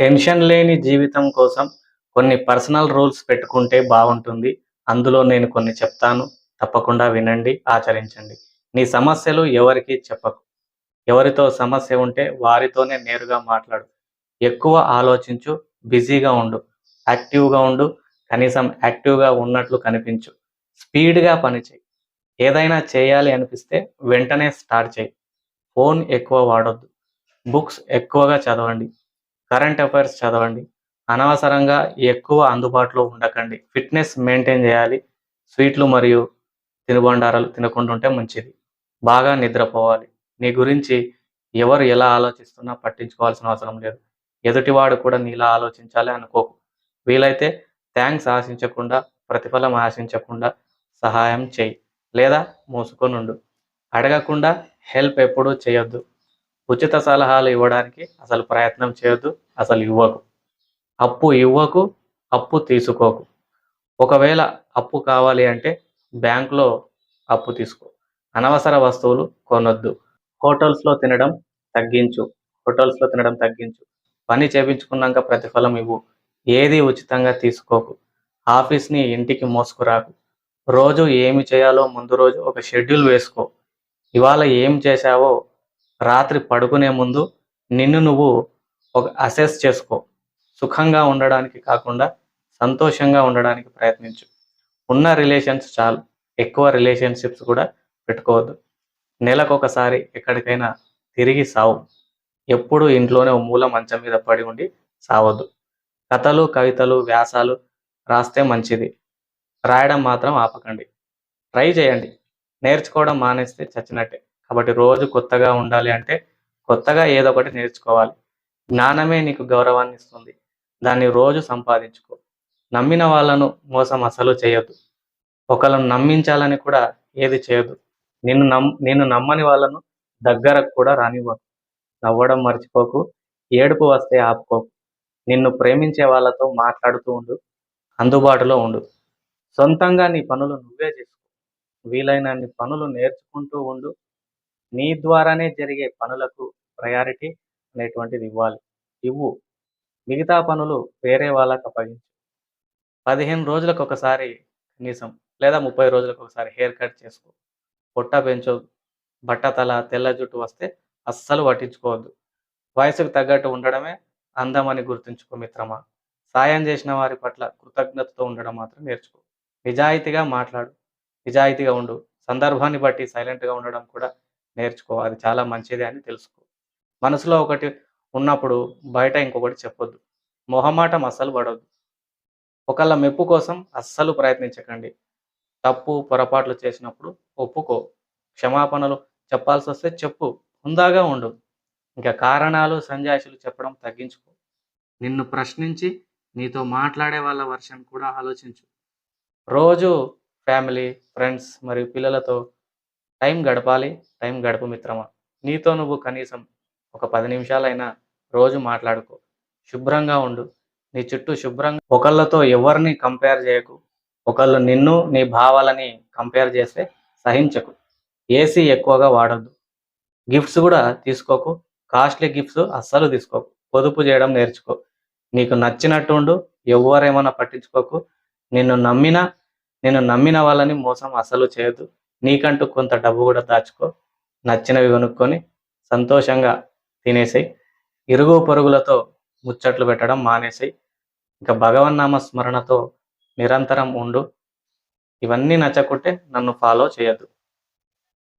Tension లేని జీవితం కోసం కొన్ని పర్సనల్ రూల్స్ పెట్టుకుంటే బాగుంటుంది. అందులో నేను కొన్ని చెప్తాను. తప్పకుండా వినండి ఆచరించండి. నీ సమస్యలు ఎవరికి చెప్పకు. ఎవరితో సమస్య ఉంటే వారితోనే నేరుగా మాట్లాడు. ఎక్కువ ఆలోచించు బిజీగా ఉండు. యాక్టివ్గా ఉండు. కనీసం యాక్టివ్గా ఉన్నట్లు కనిపించు. స్పీడ్గా పనిచేయి ఏదైనా చేయాలి అనిపిస్తే వెంటనే స్టార్ట్ చేయి. ఫోన్ ఎక్కువ వాడొద్దు. బుక్స్ ఎక్కువగా చదవండి. కరెంట్ అఫైర్స్ చదవండి. అనవసరంగా ఎక్కువ అందుబాటులో ఉండకండి. ఫిట్నెస్ మెయింటైన్ చేయాలి. స్వీట్లు మరియు తినుబండారాలు తినకుండా ఉంటే మంచిది. బాగా నిద్రపోవాలి. నీ గురించి ఎవరు ఎలా ఆలోచిస్తున్నా పట్టించుకోవాల్సిన అవసరం లేదు. ఎదుటివాడు కూడా నీలా ఆలోచించాలి అనుకోకు. వీలైతే థ్యాంక్స్ ఆశించకుండా ప్రతిఫలం ఆశించకుండా సహాయం చేయి. లేదా మోసుకొనుండు. అడగకుండా హెల్ప్ ఎప్పుడూ చేయొద్దు. ఉచిత సలహాలు ఇవ్వడానికి అసలు ప్రయత్నం చేయొద్దు అసలు ఇవ్వకు. అప్పు ఇవ్వకు అప్పు తీసుకోకు. ఒకవేళ అప్పు కావాలి అంటే బ్యాంకులో అప్పు తీసుకో. అనవసర వస్తువులు కొనొద్దు. హోటల్స్లో తినడం తగ్గించు. హోటల్స్లో తినడం తగ్గించు. పని చేపించుకున్నాక ప్రతిఫలం ఇవ్వు. ఏది ఉచితంగా తీసుకోకు. ఆఫీస్ని ఇంటికి మోసుకురాకు. రోజు ఏమి చేయాలో ముందు రోజు ఒక షెడ్యూల్ వేసుకో. ఇవాళ ఏం చేశావో రాత్రి పడుకునే ముందు నిన్ను నువ్వు ఒక అసెస్ చేసుకో. సుఖంగా ఉండడానికి కాకుండా సంతోషంగా ఉండడానికి ప్రయత్నించు. ఉన్న రిలేషన్స్ చాలు. ఎక్కువ రిలేషన్షిప్స్ కూడా పెట్టుకోవద్దు. నెలకు ఒకసారి ఎక్కడికైనా తిరిగి సావు. ఎప్పుడు ఇంట్లోనే ఓ మూల మంచం మీద పడి ఉండి సావద్దు. కథలు కవితలు వ్యాసాలు రాస్తే మంచిది. రాయడం మాత్రం ఆపకండి. ట్రై చేయండి. నేర్చుకోవడం మానేస్తే చచ్చినట్టే. కాబట్టి రోజు కొత్తగా ఉండాలి అంటే కొత్తగా ఏదో ఒకటి నేర్చుకోవాలి. జ్ఞానమే నీకు గౌరవాన్ని ఇస్తుంది. దాన్ని రోజు సంపాదించుకో. నమ్మిన వాళ్ళను మోసం అసలు చేయొద్దు. ఒకళ్ళను నమ్మించాలని కూడా ఏది చేయదు నిన్ను నమ్ నిన్ను నమ్మని వాళ్ళను దగ్గరకు కూడా రానివ్వకు. నవ్వడం మర్చిపోకు. ఏడుపు వస్తే ఆపుకోకు. నిన్ను ప్రేమించే వాళ్ళతో మాట్లాడుతూ ఉండు. అందుబాటులో ఉండు. సొంతంగా నీ పనులు నువ్వే చేసుకో. వీలైనన్ని పనులు నేర్చుకుంటూ ఉండు. నీ ద్వారానే జరిగే పనులకు ప్రయారిటీ అనేటువంటిది ఇవ్వాలి. ఇవ్వు. మిగతా పనులు వేరే వాళ్ళకి అప్పగించు. పదిహేను రోజులకు ఒకసారి కనీసం లేదా ముప్పై రోజులకు ఒకసారి హెయిర్ కట్ చేసుకో. పొట్ట పెంచు. బట్టతల తెల్ల జుట్టు వస్తే అస్సలు పట్టించుకోవద్దు. వయసుకు తగ్గట్టు ఉండడమే అందమని గుర్తుంచుకో మిత్రమా. సాయం చేసిన వారి పట్ల కృతజ్ఞతతో ఉండడం మాత్రం నేర్చుకో. నిజాయితీగా మాట్లాడు. నిజాయితీగా ఉండు. సందర్భాన్ని బట్టి సైలెంట్గా ఉండడం కూడా నేర్చుకో అది చాలా మంచిది అని తెలుసుకో. మనసులో ఒకటి ఉన్నప్పుడు బయట ఇంకొకటి చెప్పొద్దు. మొహమాటం అస్సలు పడవద్దు ఒకళ్ళ మెప్పు కోసం అస్సలు ప్రయత్నించకండి. తప్పు పొరపాట్లు చేసినప్పుడు ఒప్పుకో. క్షమాపణలు చెప్పాల్సి వస్తే చెప్పు. హుందాగా ఉండు. ఇంకా కారణాలు సంజాయిషులు చెప్పడం తగ్గించుకో. నిన్ను ప్రశ్నించి నీతో మాట్లాడే వాళ్ళ వర్షన్ కూడా ఆలోచించు. రోజు ఫ్యామిలీ ఫ్రెండ్స్ మరియు పిల్లలతో టైం గడపాలి టైం గడప మిత్రమా. నీతో నువ్వు కనీసం ఒక పది నిమిషాలైనా రోజు మాట్లాడుకో. శుభ్రంగా ఉండు. నీ చుట్టూ శుభ్రంగా ఒకళ్ళతో ఎవరిని కంపేర్ చేయకు. ఒకళ్ళు నిన్ను నీ భావాలని కంపేర్ చేస్తే సహించకు. ఏసీ ఎక్కువగా వాడద్దు. గిఫ్ట్స్ కూడా తీసుకోకు. కాస్ట్లీ గిఫ్ట్స్ అస్సలు తీసుకోకు. పొదుపు చేయడం నేర్చుకో. నీకు నచ్చినట్టు ఉండు. ఎవరేమన్నా పట్టించుకోకు. నిన్ను నమ్మిన నిన్ను నమ్మిన వాళ్ళని మోసం అసలు చేయొద్దు. నీకంటూ కొంత డబ్బు కూడా దాచుకో. నచ్చినవి కొనుక్కొని సంతోషంగా తినేసాయి. ఇరుగు పొరుగులతో ముచ్చట్లు పెట్టడం మానేసాయి. ఇంకా భగవన్నామ స్మరణతో నిరంతరం ఉండు. ఇవన్నీ నచ్చకుంటే నన్ను ఫాలో చేయొద్దు.